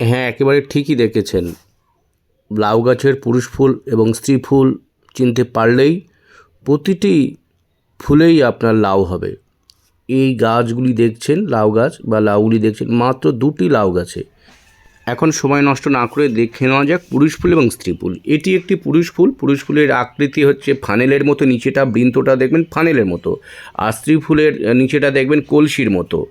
হ্যাঁ একেবারে ঠিকই দেখেছেন। লাউ গাছের পুরুষ ফুল এবং স্ত্রী ফুল চিনতে পারলেই প্রতিটি ফুলেই আপনার লাউ হবে। এই গাছগুলি দেখছেন, লাউ গাছ বা লাউগুলি দেখছেন, মাত্র দুটি লাউ গাছে। এখন সময় নষ্ট না করে দেখে নেওয়া যাক পুরুষ ফুল এবং স্ত্রী ফুল। এটি একটি পুরুষ ফুল। পুরুষ ফুলের আকৃতি হচ্ছে ফানেলের মতো, নিচেটা বৃন্তটা দেখবেন ফানেলের মতো। আর স্ত্রী ফুলের নিচেটা দেখবেন কলসির মতো।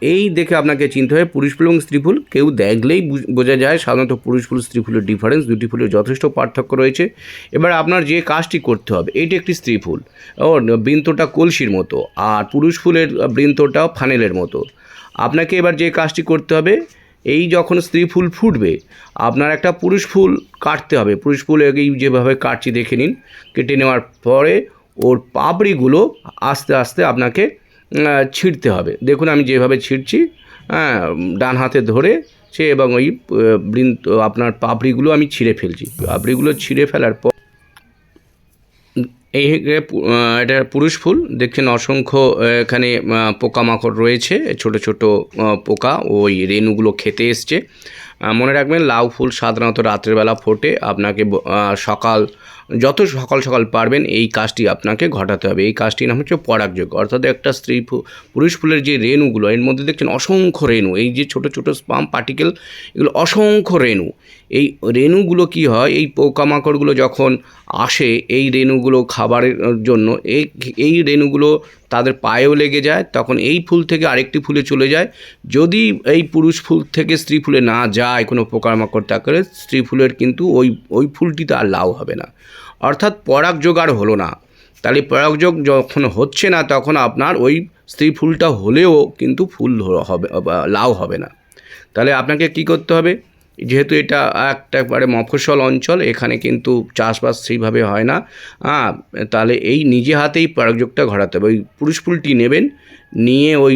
এই দেখে আপনাকে চিনতে হবে, পুরুষ ফুল এবং স্ত্রী ফুল কেউ দেখলেই বুঝ- যায়। সাধারণত পুরুষ ফুল, স্ত্রী ফুলের ডিফারেন্স দুটি ফুলের যথেষ্ট পার্থক্য রয়েছে। এবার আপনার যে কাজটি করতে হবে, এটি একটি স্ত্রী ফুল। ও, বৃন্তটা কলসির মতো, আর পুরুষ ফুলের বৃন্তটাও ফানেলের মতো। আপনাকে এবার যে কাজটি করতে হবে এই যখন স্ত্রী ফুল ফুটবে, আপনার একটা পুরুষ ফুল কাটতে হবে। পুরুষ ফুল এই যেভাবে কাটছি দেখে নিন। কেটে নেওয়ার পরে ওর পাপড়িগুলো আস্তে আস্তে আপনাকে ছিঁড়তে হবে। দেখুন আমি যেভাবে ছিঁড়ছি হ্যাঁ ডান হাতে ধরে সে এবং ওই বৃন্ত আপনার পাপড়িগুলো আমি ছিঁড়ে ফেলছি। পাপড়িগুলো ছিঁড়ে ফেলার পর এই এটা পুরুষ ফুল দেখছেন অসংখ্য এখানে পোকামাকড় রয়েছে, ছোট ছোট পোকা, ওই রেণুগুলো খেতে এসছে। মনে রাখবেন, লাউ ফুল সাধারণত রাত্রেবেলা ফোটে। আপনাকে সকাল, যত সকাল সকাল পারবেন, এই কাজটি আপনাকে ঘটাতে হবে। এই কাজটির নাম হচ্ছে পরাগযোগ্য অর্থাৎ একটা স্ত্রী পুরুষ ফুলের যে রেণুগুলো, এর মধ্যে দেখছেন অসংখ্য রেণু। এই যে ছোট ছোট স্পাম, পার্টিকেল, এগুলো অসংখ্য রেণু। এই রেণুগুলো কি হয়? এই পোকামাকড়গুলো যখন আসে, এই রেণুগুলো খাবারের জন্য, এই এই রেণুগুলো তাদের পায়েও লেগে যায়। তখন এই ফুল থেকে আরেকটি ফুলে চলে যায়। যদি এই পুরুষ ফুল থেকে স্ত্রী ফুলে না যায় কোনো পোকামাকড় থাকলে স্ত্রী ফুলের কিন্তু ওই ওই ফুলটিতে আর লাউ হবে না। অর্থাৎ পরাগ জোগাড় হলো না। তাহলে পরাগযোগ যখন হচ্ছে না, তখন আপনার ওই স্ত্রী ফুলটা হলেও কিন্তু ফুল হবে, লাউ হবে না। তাহলে আপনাকে কি করতে হবে? যেহেতু এটা একটা একবারে অঞ্চল, এখানে কিন্তু চাষবাস সেইভাবে হয় না। হ্যাঁ তাহলে এই নিজে হাতেই পরাগযোগটা ঘটাতে হবে। ওই পুরুষ ফুলটি নেবেন, নিয়ে ওই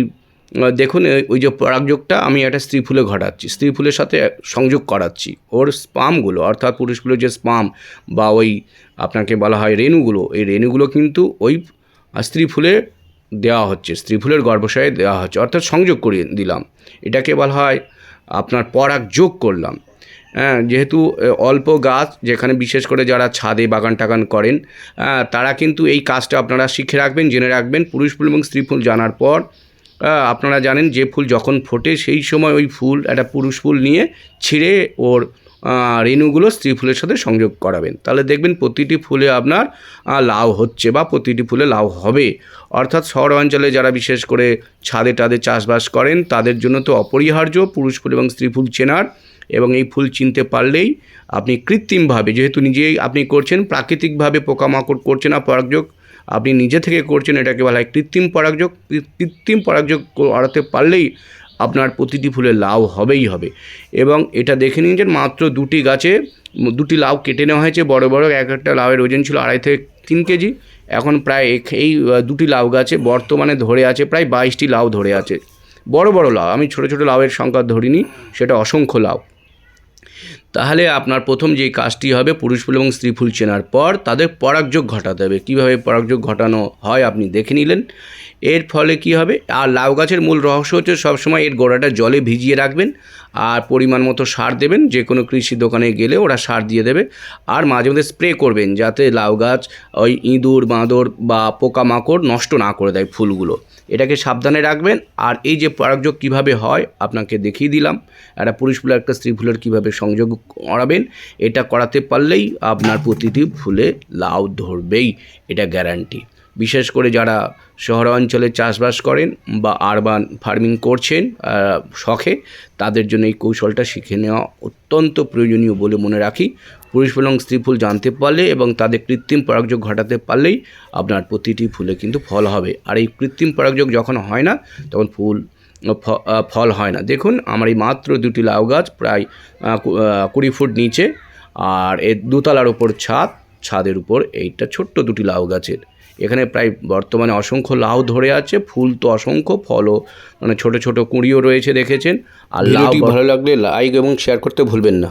দেখুন ওই যে পরাগযোগটা আমি একটা স্ত্রী ফুলে ঘটাচ্ছি। স্ত্রী ফুলের সাথে সংযোগ করাচ্ছি। ওর স্পামগুলো অর্থাৎ পুরুষ ফুলের যে স্পাম বা ওই আপনাকে বলা হয় রেণুগুলো এই রেণুগুলো কিন্তু ওই স্ত্রী ফুলে দেওয়া হচ্ছে স্ত্রী ফুলের গর্ভাশয়ে দেওয়া হচ্ছে অর্থাৎ সংযোগ করিয়ে দিলাম। এটাকে বলা হয় আপনার পরাগ যোগ করলাম। হ্যাঁ যেহেতু অল্প গাছ যেখানে বিশেষ করে যারা ছাদে বাগান টাগান করেন আহ, তারা কিন্তু এই কাজটা আপনারা শিখে রাখবেন জেনে রাখবেন। পুরুষ ফুল এবং স্ত্রী ফুল জানার পর আপনারা জানেন যে ফুল যখন ফোটে সেই সময় ওই ফুল, একটা পুরুষ ফুল নিয়ে ছিঁড়ে ওর রেণুগুলো স্ত্রী ফুলের সাথে সংযোগ করাবেন। তাহলে দেখবেন প্রতিটি ফুলে আপনার লাউ হচ্ছে বা প্রতিটি ফুলে লাউ হবে। অর্থাৎ শহর অঞ্চলে যারা বিশেষ করে ছাদে টাদে চাষবাস করেন, তাদের জন্য তো অপরিহার্য পুরুষ ফুল এবং স্ত্রী ফুল চেনার। এবং এই ফুল চিনতে পারলেই আপনি কৃত্রিমভাবে, যেহেতু নিজেই আপনি করছেন, প্রাকৃতিকভাবে পোকামাকড় করছেন না, পরাগযোগ আপনি নিজে থেকে করছেন, এটাকে বলা হয় কৃত্রিম পরাগযোগ। কৃত্রিম পরাগযোগ করাতে পারলেই আপনার প্রতিটি ফুলে লাউ হবেই হবে। এবং এটা দেখে নিন যে মাত্র দুটি গাছে দুটি লাউ কেটে নেওয়া হয়েছে। বড় বড় এক একটা লাউয়ের ওজন ছিল আড়াই থেকে তিন কেজি। এখন প্রায় এই দুটি লাউ গাছে বর্তমানে ধরে আছে প্রায় বাইশটি লাউ ধরে আছে। বড় বড় লাউ, আমি ছোট ছোট লাউয়ের সংখ্যা ধরিনি, সেটা অসংখ্য লাউ। তাহলে আপনার প্রথম যে কাজটি হবে পুরুষ ফুল এবং স্ত্রী ফুল চেনার পর তাদের পরাগযোগ ঘটাতে হবে। কীভাবে পরাগযোগ ঘটানো হয় আপনি দেখে নিলেন। এর ফলে কি হবে? আর লাউ গাছের মূল রহস্য হচ্ছে সবসময় এর গোড়াটা জলে ভিজিয়ে রাখবেন আর পরিমাণ মতো সার দেবেন। যে কোনো কৃষি দোকানে গেলে ওরা সার দিয়ে দেবে আর মাঝে মধ্যে স্প্রে করবেন যাতে লাউ গাছ, ওই ইঁদুর, বাঁদর বা পোকামাকড় নষ্ট না করে দেয় ফুলগুলো। এটাকে সাবধানে রাখবেন। আর এই যে পরাগযোগ কীভাবে হয়, আপনাকে দেখিয়ে দিলাম। একটা পুরুষ ফুলের, একটা স্ত্রী ফুলের কীভাবে সংযোগ করাবেন, এটা করাতে পারলেই আপনার প্রতিটি ফুলে লাউ ধরবেই, এটা গ্যারান্টি বিশেষ করে যারা শহর অঞ্চলে চাষবাস করেন বা আরবান ফার্মিং করছেন শখে, তাদের জন্য এই কৌশলটা শিখে নেওয়া অত্যন্ত প্রয়োজনীয় বলে মনে রাখি। পুরুষ ফুল এবং স্ত্রী ফুল জানতে পারলে এবং তাদের কৃত্রিম পরাগযোগ ঘটাতে পারলেই আপনার প্রতিটি ফুলে কিন্তু ফল হবে। আর এই কৃত্রিম পরাগযোগ যখন হয় না, তখন ফুল ফল হয় না। দেখুন, আমার এই মাত্র দুটি লাউ গাছ প্রায় কুড়ি ফুট নিচে, আর এর দোতলার ওপর ছাদ, ছাদের উপর এইটা ছোট্ট দুটি লাউ গাছের। এখানে প্রায় বর্তমানে অসংখ্য লাউ ধরে আছে ফুল তো অসংখ্য ফলও। মানে ছোট ছোট কুঁড়িও রয়েছে দেখেছেন। আর লাউ ভালো লাগলে লাইক এবং শেয়ার করতে ভুলবেন না।